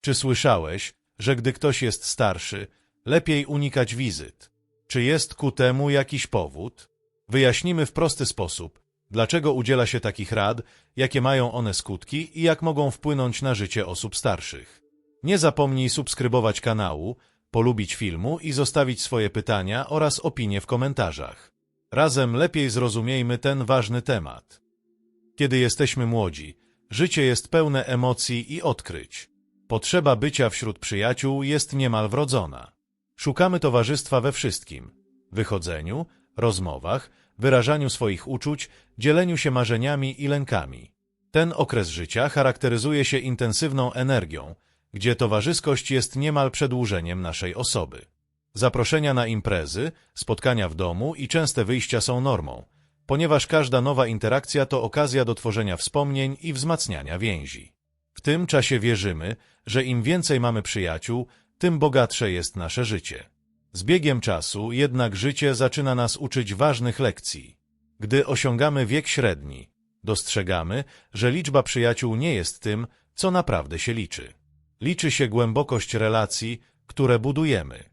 Czy słyszałeś, że gdy ktoś jest starszy, lepiej unikać wizyt? Czy jest ku temu jakiś powód? Wyjaśnimy w prosty sposób, dlaczego udziela się takich rad, jakie mają one skutki i jak mogą wpłynąć na życie osób starszych. Nie zapomnij subskrybować kanału, polubić filmu i zostawić swoje pytania oraz opinie w komentarzach. Razem lepiej zrozumiejmy ten ważny temat. Kiedy jesteśmy młodzi, życie jest pełne emocji i odkryć. Potrzeba bycia wśród przyjaciół jest niemal wrodzona. Szukamy towarzystwa we wszystkim wychodzeniu, rozmowach, wyrażaniu swoich uczuć, dzieleniu się marzeniami i lękami. Ten okres życia charakteryzuje się intensywną energią, gdzie towarzyskość jest niemal przedłużeniem naszej osoby. Zaproszenia na imprezy, spotkania w domu i częste wyjścia są normą, ponieważ każda nowa interakcja to okazja do tworzenia wspomnień i wzmacniania więzi. W tym czasie wierzymy, że im więcej mamy przyjaciół, tym bogatsze jest nasze życie. Z biegiem czasu jednak życie zaczyna nas uczyć ważnych lekcji. Gdy osiągamy wiek średni, dostrzegamy, że liczba przyjaciół nie jest tym, co naprawdę się liczy. Liczy się głębokość relacji, które budujemy.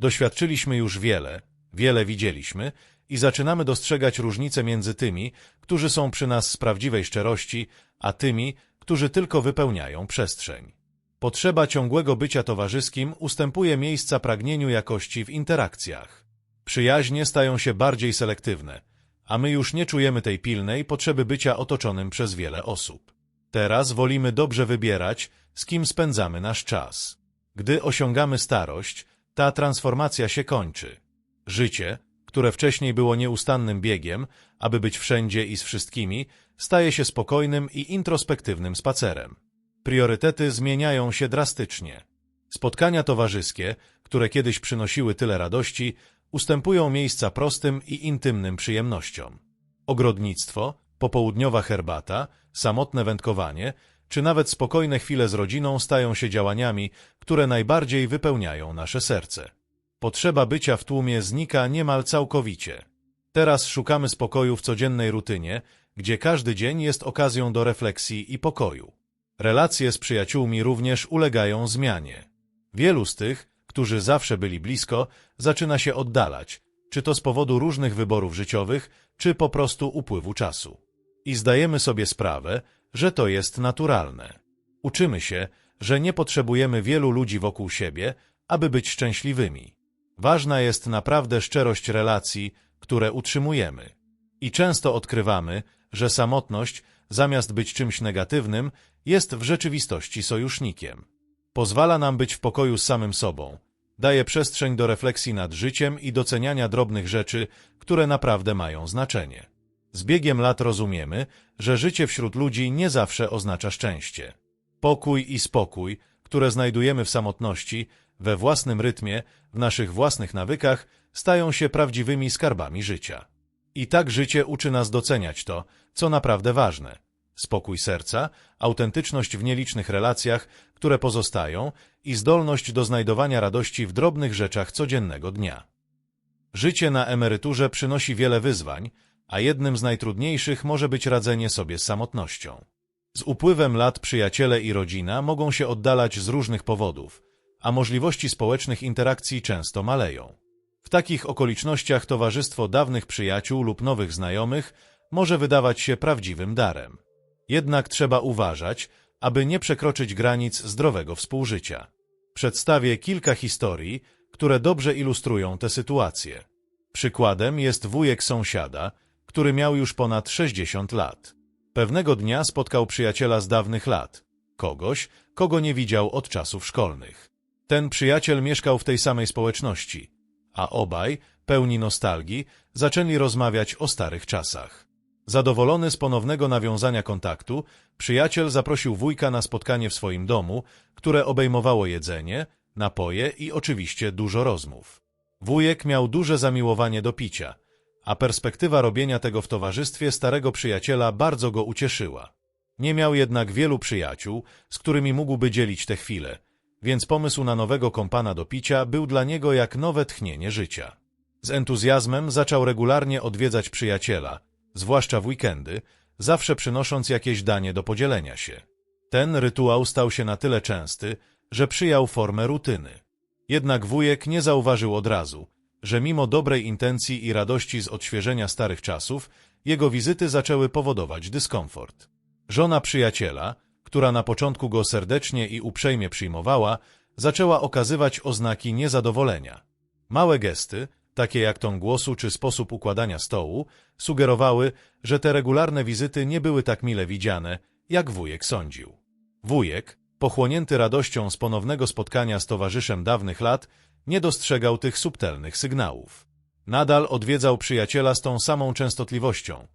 Doświadczyliśmy już wiele, wiele widzieliśmy i zaczynamy dostrzegać różnice między tymi, którzy są przy nas z prawdziwej szczerości, a tymi, którzy tylko wypełniają przestrzeń. Potrzeba ciągłego bycia towarzyskim ustępuje miejsca pragnieniu jakości w interakcjach. Przyjaźnie stają się bardziej selektywne, a my już nie czujemy tej pilnej potrzeby bycia otoczonym przez wiele osób. Teraz wolimy dobrze wybierać, z kim spędzamy nasz czas. Gdy osiągamy starość, ta transformacja się kończy. Życie, które wcześniej było nieustannym biegiem, aby być wszędzie i z wszystkimi, staje się spokojnym i introspektywnym spacerem. Priorytety zmieniają się drastycznie. Spotkania towarzyskie, które kiedyś przynosiły tyle radości, ustępują miejsca prostym i intymnym przyjemnościom. Ogrodnictwo, popołudniowa herbata, samotne wędkowanie, czy nawet spokojne chwile z rodziną stają się działaniami, które najbardziej wypełniają nasze serce. Potrzeba bycia w tłumie znika niemal całkowicie. Teraz szukamy spokoju w codziennej rutynie, gdzie każdy dzień jest okazją do refleksji i pokoju. Relacje z przyjaciółmi również ulegają zmianie. Wielu z tych, którzy zawsze byli blisko, zaczyna się oddalać, czy to z powodu różnych wyborów życiowych, czy po prostu upływu czasu. I zdajemy sobie sprawę, że to jest naturalne. Uczymy się, że nie potrzebujemy wielu ludzi wokół siebie, aby być szczęśliwymi. Ważna jest naprawdę szczerość relacji, które utrzymujemy. I często odkrywamy, że samotność, zamiast być czymś negatywnym, jest w rzeczywistości sojusznikiem. Pozwala nam być w pokoju z samym sobą, daje przestrzeń do refleksji nad życiem i doceniania drobnych rzeczy, które naprawdę mają znaczenie. Z biegiem lat rozumiemy, że życie wśród ludzi nie zawsze oznacza szczęście. Pokój i spokój, które znajdujemy w samotności, we własnym rytmie, w naszych własnych nawykach, stają się prawdziwymi skarbami życia. I tak życie uczy nas doceniać to, co naprawdę ważne. Spokój serca, autentyczność w nielicznych relacjach, które pozostają i zdolność do znajdowania radości w drobnych rzeczach codziennego dnia. Życie na emeryturze przynosi wiele wyzwań, a jednym z najtrudniejszych może być radzenie sobie z samotnością. Z upływem lat przyjaciele i rodzina mogą się oddalać z różnych powodów, a możliwości społecznych interakcji często maleją. W takich okolicznościach towarzystwo dawnych przyjaciół lub nowych znajomych może wydawać się prawdziwym darem. Jednak trzeba uważać, aby nie przekroczyć granic zdrowego współżycia. Przedstawię kilka historii, które dobrze ilustrują tę sytuację. Przykładem jest wujek sąsiada, który miał już ponad 60 lat. Pewnego dnia spotkał przyjaciela z dawnych lat, kogoś, kogo nie widział od czasów szkolnych. Ten przyjaciel mieszkał w tej samej społeczności, a obaj, pełni nostalgii, zaczęli rozmawiać o starych czasach. Zadowolony z ponownego nawiązania kontaktu, przyjaciel zaprosił wujka na spotkanie w swoim domu, które obejmowało jedzenie, napoje i oczywiście dużo rozmów. Wujek miał duże zamiłowanie do picia – a perspektywa robienia tego w towarzystwie starego przyjaciela bardzo go ucieszyła. Nie miał jednak wielu przyjaciół, z którymi mógłby dzielić te chwile, więc pomysł na nowego kompana do picia był dla niego jak nowe tchnienie życia. Z entuzjazmem zaczął regularnie odwiedzać przyjaciela, zwłaszcza w weekendy, zawsze przynosząc jakieś danie do podzielenia się. Ten rytuał stał się na tyle częsty, że przyjął formę rutyny. Jednak wujek nie zauważył od razu, że mimo dobrej intencji i radości z odświeżenia starych czasów, jego wizyty zaczęły powodować dyskomfort. Żona przyjaciela, która na początku go serdecznie i uprzejmie przyjmowała, zaczęła okazywać oznaki niezadowolenia. Małe gesty, takie jak ton głosu czy sposób układania stołu, sugerowały, że te regularne wizyty nie były tak mile widziane, jak wujek sądził. Wujek, pochłonięty radością z ponownego spotkania z towarzyszem dawnych lat, nie dostrzegał tych subtelnych sygnałów. Nadal odwiedzał przyjaciela z tą samą częstotliwością,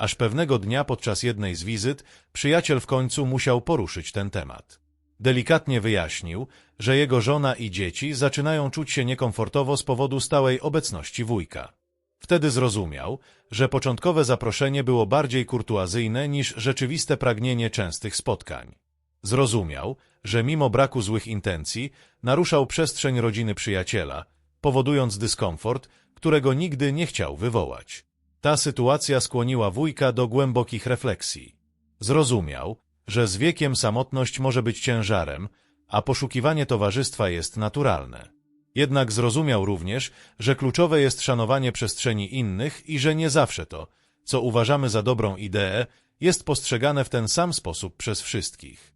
aż pewnego dnia podczas jednej z wizyt przyjaciel w końcu musiał poruszyć ten temat. Delikatnie wyjaśnił, że jego żona i dzieci zaczynają czuć się niekomfortowo z powodu stałej obecności wujka. Wtedy zrozumiał, że początkowe zaproszenie było bardziej kurtuazyjne niż rzeczywiste pragnienie częstych spotkań. Zrozumiał, że mimo braku złych intencji naruszał przestrzeń rodziny przyjaciela, powodując dyskomfort, którego nigdy nie chciał wywołać. Ta sytuacja skłoniła wujka do głębokich refleksji. Zrozumiał, że z wiekiem samotność może być ciężarem, a poszukiwanie towarzystwa jest naturalne. Jednak zrozumiał również, że kluczowe jest szanowanie przestrzeni innych i że nie zawsze to, co uważamy za dobrą ideę, jest postrzegane w ten sam sposób przez wszystkich.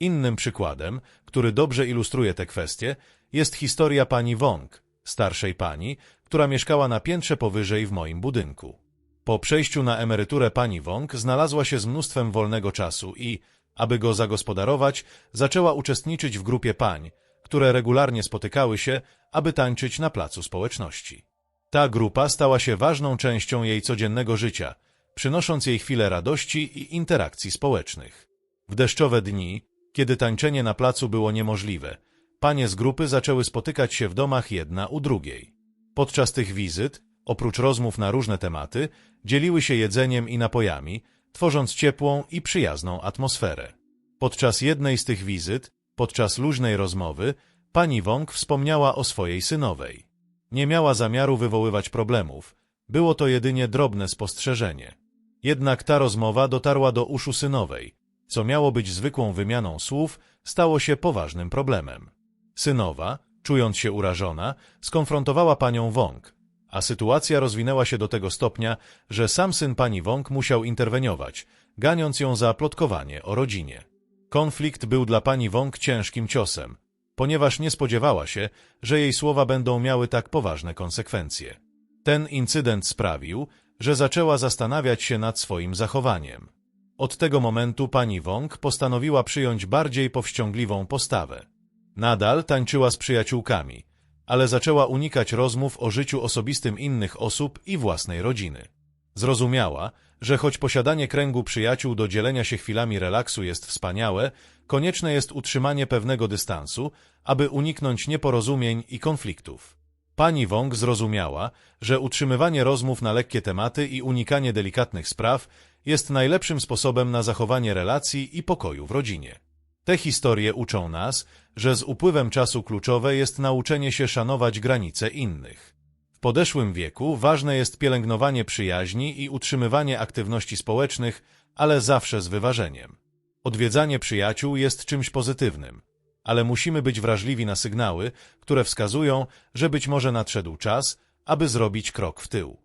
Innym przykładem, który dobrze ilustruje te kwestie, jest historia pani Wong, starszej pani, która mieszkała na piętrze powyżej w moim budynku. Po przejściu na emeryturę pani Wong znalazła się z mnóstwem wolnego czasu i, aby go zagospodarować, zaczęła uczestniczyć w grupie pań, które regularnie spotykały się, aby tańczyć na placu społeczności. Ta grupa stała się ważną częścią jej codziennego życia, przynosząc jej chwilę radości i interakcji społecznych. W deszczowe dni, kiedy tańczenie na placu było niemożliwe, panie z grupy zaczęły spotykać się w domach jedna u drugiej. Podczas tych wizyt, oprócz rozmów na różne tematy, dzieliły się jedzeniem i napojami, tworząc ciepłą i przyjazną atmosferę. Podczas jednej z tych wizyt, podczas luźnej rozmowy, pani Wong wspomniała o swojej synowej. Nie miała zamiaru wywoływać problemów, było to jedynie drobne spostrzeżenie. Jednak ta rozmowa dotarła do uszu synowej, co miało być zwykłą wymianą słów, stało się poważnym problemem. Synowa, czując się urażona, skonfrontowała panią Wong, a sytuacja rozwinęła się do tego stopnia, że sam syn pani Wong musiał interweniować, ganiąc ją za plotkowanie o rodzinie. Konflikt był dla pani Wong ciężkim ciosem, ponieważ nie spodziewała się, że jej słowa będą miały tak poważne konsekwencje. Ten incydent sprawił, że zaczęła zastanawiać się nad swoim zachowaniem. Od tego momentu pani Wong postanowiła przyjąć bardziej powściągliwą postawę. Nadal tańczyła z przyjaciółkami, ale zaczęła unikać rozmów o życiu osobistym innych osób i własnej rodziny. Zrozumiała, że choć posiadanie kręgu przyjaciół do dzielenia się chwilami relaksu jest wspaniałe, konieczne jest utrzymanie pewnego dystansu, aby uniknąć nieporozumień i konfliktów. Pani Wong zrozumiała, że utrzymywanie rozmów na lekkie tematy i unikanie delikatnych spraw jest najlepszym sposobem na zachowanie relacji i pokoju w rodzinie. Te historie uczą nas, że z upływem czasu kluczowe jest nauczenie się szanować granice innych. W podeszłym wieku ważne jest pielęgnowanie przyjaźni i utrzymywanie aktywności społecznych, ale zawsze z wyważeniem. Odwiedzanie przyjaciół jest czymś pozytywnym, ale musimy być wrażliwi na sygnały, które wskazują, że być może nadszedł czas, aby zrobić krok w tył.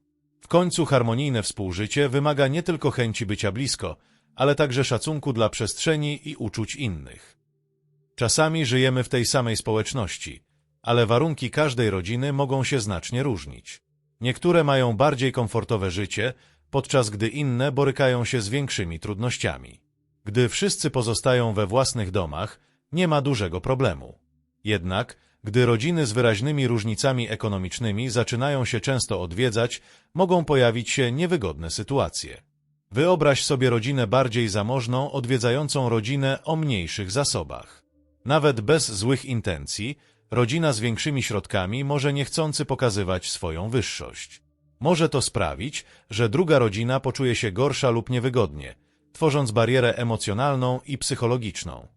W końcu harmonijne współżycie wymaga nie tylko chęci bycia blisko, ale także szacunku dla przestrzeni i uczuć innych. Czasami żyjemy w tej samej społeczności, ale warunki każdej rodziny mogą się znacznie różnić. Niektóre mają bardziej komfortowe życie, podczas gdy inne borykają się z większymi trudnościami. Gdy wszyscy pozostają we własnych domach, nie ma dużego problemu. Jednak, gdy rodziny z wyraźnymi różnicami ekonomicznymi zaczynają się często odwiedzać, mogą pojawić się niewygodne sytuacje. Wyobraź sobie rodzinę bardziej zamożną, odwiedzającą rodzinę o mniejszych zasobach. Nawet bez złych intencji, rodzina z większymi środkami może niechcący pokazywać swoją wyższość. Może to sprawić, że druga rodzina poczuje się gorsza lub niewygodnie, tworząc barierę emocjonalną i psychologiczną.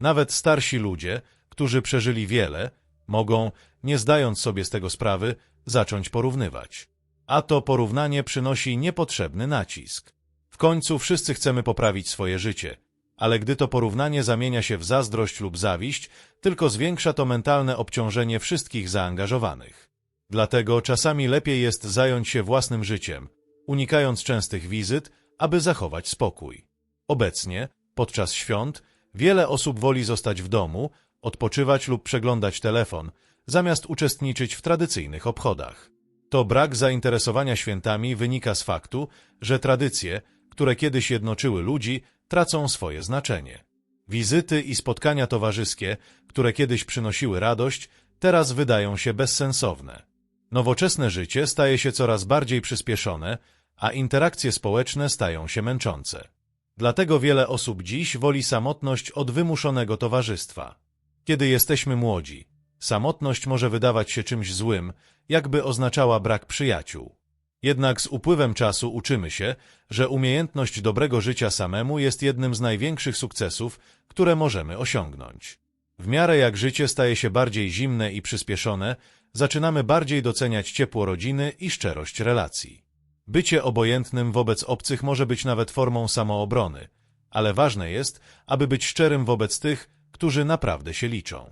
Nawet starsi ludzie, którzy przeżyli wiele, mogą, nie zdając sobie z tego sprawy, zacząć porównywać. A to porównanie przynosi niepotrzebny nacisk. W końcu wszyscy chcemy poprawić swoje życie, Ale gdy to porównanie zamienia się w zazdrość lub zawiść, tylko zwiększa to mentalne obciążenie wszystkich zaangażowanych. Dlatego czasami lepiej jest zająć się własnym życiem, unikając częstych wizyt, aby zachować spokój. Obecnie, podczas świąt, wiele osób woli zostać w domu, odpoczywać lub przeglądać telefon, zamiast uczestniczyć w tradycyjnych obchodach. To brak zainteresowania świętami wynika z faktu, że tradycje, które kiedyś jednoczyły ludzi, tracą swoje znaczenie. Wizyty i spotkania towarzyskie, które kiedyś przynosiły radość, teraz wydają się bezsensowne. Nowoczesne życie staje się coraz bardziej przyspieszone, a interakcje społeczne stają się męczące. Dlatego wiele osób dziś woli samotność od wymuszonego towarzystwa. Kiedy jesteśmy młodzi, samotność może wydawać się czymś złym, jakby oznaczała brak przyjaciół. Jednak z upływem czasu uczymy się, że umiejętność dobrego życia samemu jest jednym z największych sukcesów, które możemy osiągnąć. W miarę jak życie staje się bardziej zimne i przyspieszone, zaczynamy bardziej doceniać ciepło rodziny i szczerość relacji. Bycie obojętnym wobec obcych może być nawet formą samoobrony, ale ważne jest, aby być szczerym wobec tych, którzy naprawdę się liczą.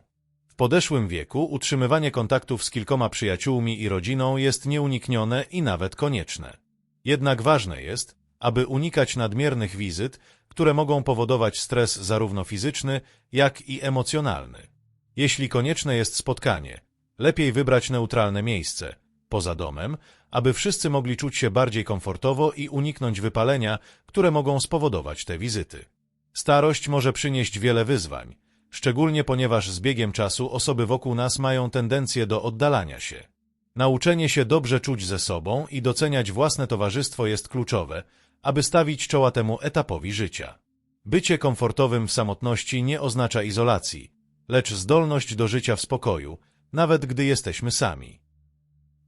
W podeszłym wieku utrzymywanie kontaktów z kilkoma przyjaciółmi i rodziną jest nieuniknione i nawet konieczne. Jednak ważne jest, aby unikać nadmiernych wizyt, które mogą powodować stres zarówno fizyczny, jak i emocjonalny. Jeśli konieczne jest spotkanie, lepiej wybrać neutralne miejsce, poza domem, aby wszyscy mogli czuć się bardziej komfortowo i uniknąć wypalenia, które mogą spowodować te wizyty. Starość może przynieść wiele wyzwań, szczególnie ponieważ z biegiem czasu osoby wokół nas mają tendencję do oddalania się. Nauczenie się dobrze czuć ze sobą i doceniać własne towarzystwo jest kluczowe, aby stawić czoła temu etapowi życia. Bycie komfortowym w samotności nie oznacza izolacji, lecz zdolność do życia w spokoju, nawet gdy jesteśmy sami.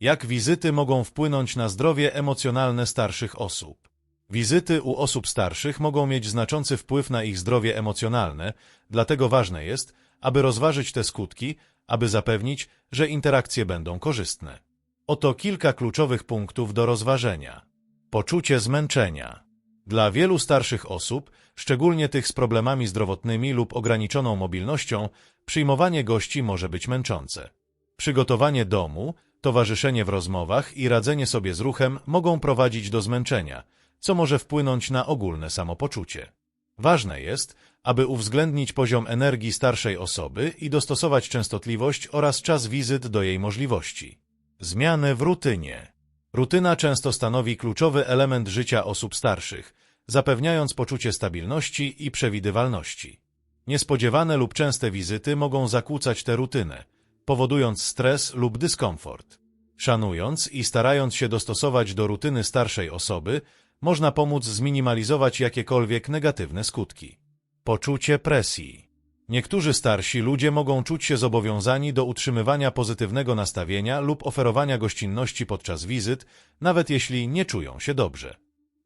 Jak wizyty mogą wpłynąć na zdrowie emocjonalne starszych osób? Wizyty u osób starszych mogą mieć znaczący wpływ na ich zdrowie emocjonalne, dlatego ważne jest, aby rozważyć te skutki, aby zapewnić, że interakcje będą korzystne. Oto kilka kluczowych punktów do rozważenia. Poczucie zmęczenia. Dla wielu starszych osób, szczególnie tych z problemami zdrowotnymi lub ograniczoną mobilnością, przyjmowanie gości może być męczące. Przygotowanie domu, towarzyszenie w rozmowach i radzenie sobie z ruchem mogą prowadzić do zmęczenia, co może wpłynąć na ogólne samopoczucie. Ważne jest, aby uwzględnić poziom energii starszej osoby i dostosować częstotliwość oraz czas wizyt do jej możliwości. Zmiany w rutynie. Rutyna często stanowi kluczowy element życia osób starszych, zapewniając poczucie stabilności i przewidywalności. Niespodziewane lub częste wizyty mogą zakłócać tę rutynę, powodując stres lub dyskomfort. Szanując i starając się dostosować do rutyny starszej osoby, można pomóc zminimalizować jakiekolwiek negatywne skutki. Poczucie presji. Niektórzy starsi ludzie mogą czuć się zobowiązani do utrzymywania pozytywnego nastawienia lub oferowania gościnności podczas wizyt, nawet jeśli nie czują się dobrze.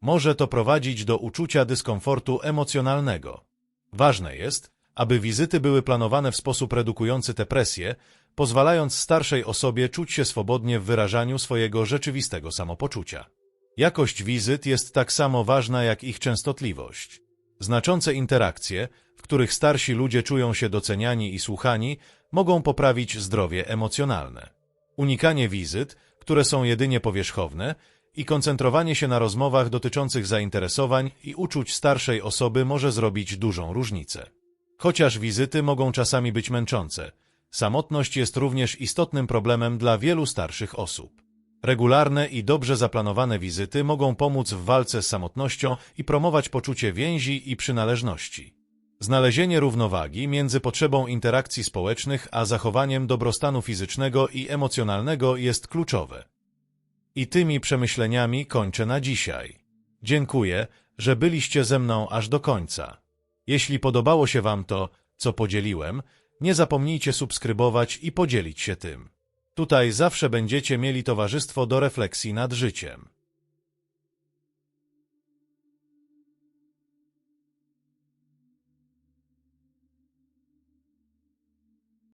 Może to prowadzić do uczucia dyskomfortu emocjonalnego. Ważne jest, aby wizyty były planowane w sposób redukujący tę presję, pozwalając starszej osobie czuć się swobodnie w wyrażaniu swojego rzeczywistego samopoczucia. Jakość wizyt jest tak samo ważna jak ich częstotliwość. Znaczące interakcje, w których starsi ludzie czują się doceniani i słuchani, mogą poprawić zdrowie emocjonalne. Unikanie wizyt, które są jedynie powierzchowne, i koncentrowanie się na rozmowach dotyczących zainteresowań i uczuć starszej osoby może zrobić dużą różnicę. Chociaż wizyty mogą czasami być męczące, samotność jest również istotnym problemem dla wielu starszych osób. Regularne i dobrze zaplanowane wizyty mogą pomóc w walce z samotnością i promować poczucie więzi i przynależności. Znalezienie równowagi między potrzebą interakcji społecznych a zachowaniem dobrostanu fizycznego i emocjonalnego jest kluczowe. I tymi przemyśleniami kończę na dzisiaj. Dziękuję, że byliście ze mną aż do końca. Jeśli podobało się Wam to, co podzieliłem, nie zapomnijcie subskrybować i podzielić się tym. Tutaj zawsze będziecie mieli towarzystwo do refleksji nad życiem.